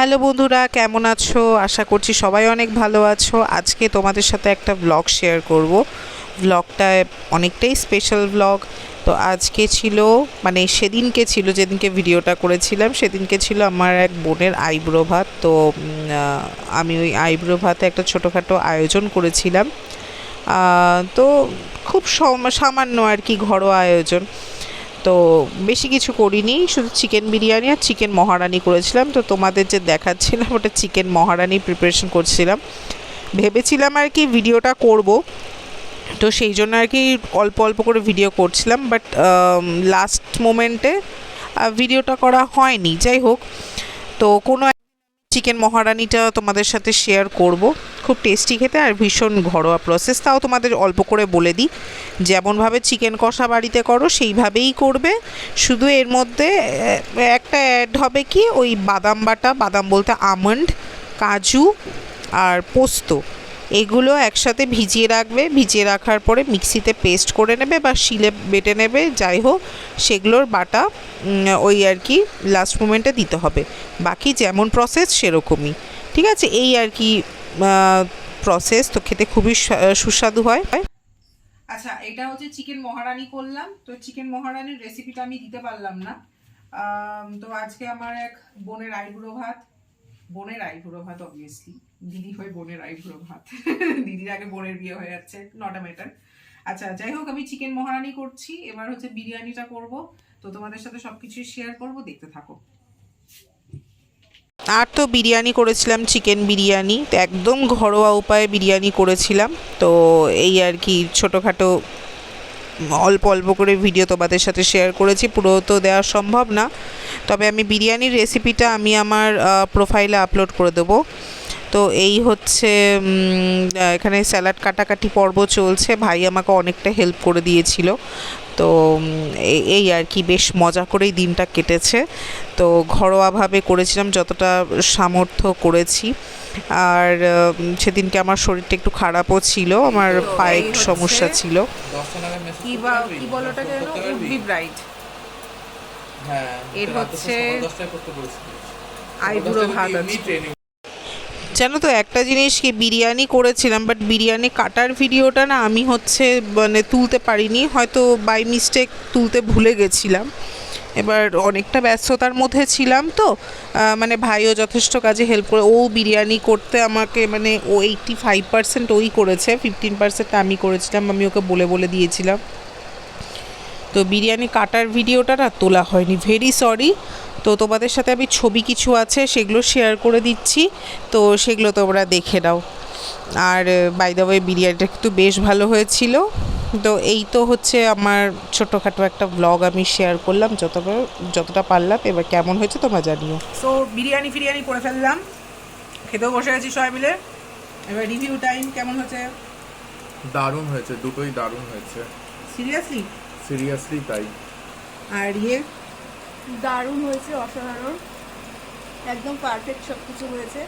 Hello বন্ধুরা, কেমন আছো? আশা করছি সবাই অনেক ভালো আছো। আজকে তোমাদের সাথে একটা ব্লগ শেয়ার করব। ব্লগটা অনেকটাই স্পেশাল ব্লগ তো আজকে ছিল মানে সেদিনকে ছিল, যেদিনকে ভিডিওটা করেছিলাম, সেদিনকে ছিল আমার এক বোনের আইব্রো ভাত। তো আমি ওই আইব্রো ভাতে একটা ছোটোখাটো আয়োজন করেছিলাম। তো খুব সামান্য আর কি ঘরোয়া আয়োজন। তো বেশি কিছু করিনি, শুধু চিকেন বিরিয়ানি আর চিকেন মহারানি করেছিলাম। তো তোমাদের যে দেখাচ্ছিলাম, ওটা চিকেন মহারানি প্রিপারেশন করছিলাম। ভেবেছিলাম আর কি ভিডিওটা করব। তো সেই জন্য আর কি অল্প অল্প করে ভিডিও করছিলাম বাট লাস্ট মোমেন্টে ভিডিওটা করা হয়নি। যাই হোক, তো কোনো চিকেন মহারানিটা তোমাদের সাথে শেয়ার করব। খুব টেস্টি খেতে আর ভীষণ ঘরোয়া প্রসেস তাও তোমাদের অল্প করে বলে দিই, যেমনভাবে চিকেন কষা বাড়িতে করো, সেইভাবেই করবে। শুধু এর মধ্যে একটা অ্যাড হবে কি, ওই বাদাম বাটা, বাদাম বলতে আমন্ড কাজু আর পোস্ত। এগুলো একসাথে ভিজিয়ে রাখবে, ভিজিয়ে রাখার পরে মিক্সিতে পেস্ট করে নেবে বা শিলে বেটে নেবে, যাই হোক, সেগুলোর বাটা ওই আর কি লাস্ট মোমেন্টে দিতে হবে। বাকি যেমন প্রসেস সেরকমই। ঠিক আছে? এই আর কি প্রসেস তো খেতে খুবই সুস্বাদু হয়। আচ্ছা এটা হচ্ছে চিকেন মহারানি করলাম। তো চিকেন মহারানির রেসিপিটা আমি দিতে পারলাম না। তো আজকে আমার এক বোনের আইবুড়ো ভাত। বোনের আইবুড়ো ভাত অবভিয়াসলি দিদি হয়ে বোনের আইবুড়ো ভাত। দিদির আগে বোনের বিয়ে হয়ে যাচ্ছে নট ম্যাটার আচ্ছা যাই হোক, আমি চিকেন মহারানি করছি। এবার হচ্ছে বিরিয়ানিটা করব। তো তোমাদের সাথে সবকিছু শেয়ার করব, দেখতে থাকো। আর তো বিরিয়ানি করেছিলাম চিকেন বিরিয়ানি। তো একদম ঘরোয়া উপায়ে বিরিয়ানি করেছিলাম। তো এই আর কি, ছোটোখাটো অল্প অল্প করে ভিডিও তোমাদের সাথে শেয়ার করেছি, পুরো তো দেওয়া সম্ভব না। তবে আমি বিরিয়ানির রেসিপিটা আমি আমার প্রোফাইলে আপলোড করে দেবো। তো এই হচ্ছে এখানে স্যালাড কাটাকাটি পর্ব চলছে। ভাই আমাকে অনেকটা হেল্প করে দিয়েছিল। তো এই- আর কি বেশ মজা করেই দিনটা কেটেছে। তো ঘরোয়াভাবে করেছিলাম যতটা সামর্থ্য করেছি। আর সেদিনকে আমার শরীরটা একটু খারাপও ছিল আমার তো পায়ে একটু সমস্যা ছিল হ্যাঁ এর হচ্ছে- আইবুড়ো ভাত আছে। জানো তো, একটা জিনিস কি, বিরিয়ানি করেছিলাম বাট বিরিয়ানি কাটার ভিডিওটা না আমি হচ্ছে মানে তুলতে পারিনি, হয়তো বাই মিস্টেক তুলতে ভুলে গেছিলাম। এবার অনেকটা ব্যস্ততার মধ্যে ছিলাম তো মানে ভাইও যথেষ্ট কাজে হেল্প করে, ও বিরিয়ানি করতে আমাকে মানে ও এইটটি ফাইভ পার্সেন্ট ওই করেছে ফিফটিন পার্সেন্ট আমি করেছিলাম, আমি ওকে বলে বলে দিয়েছিলাম। তো বিরিয়ানি কাটার ভিডিওটা না তোলা হয়নি ভেরি সরি তো তোমাদের সাথে আমি ছবি কিছু আছে সেগুলো শেয়ার করে দিচ্ছি। তো সেগুলো তোমরা দেখে নাও। আর বাই দ্য ওয়ে বিরিয়ানিটা কিন্তু বেশ ভালো হয়েছিল। তো এই তো হচ্ছে আমার ছোটোখাটো একটা ব্লগ আমি শেয়ার করলাম। যতটা যতটা পারলাম এবার কেমন হয়েছে তোমরা জানিও। সো বিরিয়ানি ফিরিয়ানি করে ফেললাম। খেতেও বসে গেছি সবাই মিলে। এবার রিভিউ টাইম কেমন হয়েছে? দারুণ হয়েছে দুটোই দারুণ হয়েছে। সিরিয়াসলি সিরিয়াসলি তাই। আর ইয়ে? দারুণ হয়েছে অসাধারণ। একদম পারফেক্ট সব কিছু হয়েছে।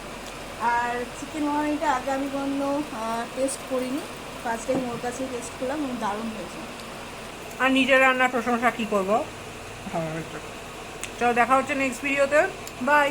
আর চিকেন মহানিটা আগে আমি কোনো টেস্ট করিনি। ফার্স্ট টাইম ওর কাছে টেস্ট করলাম এবং দারুণ হয়েছে। আর নিজের রান্নার প্রশংসা কী করব? ভালো চলো দেখা হচ্ছে নেক্সট ভিডিওতে বাই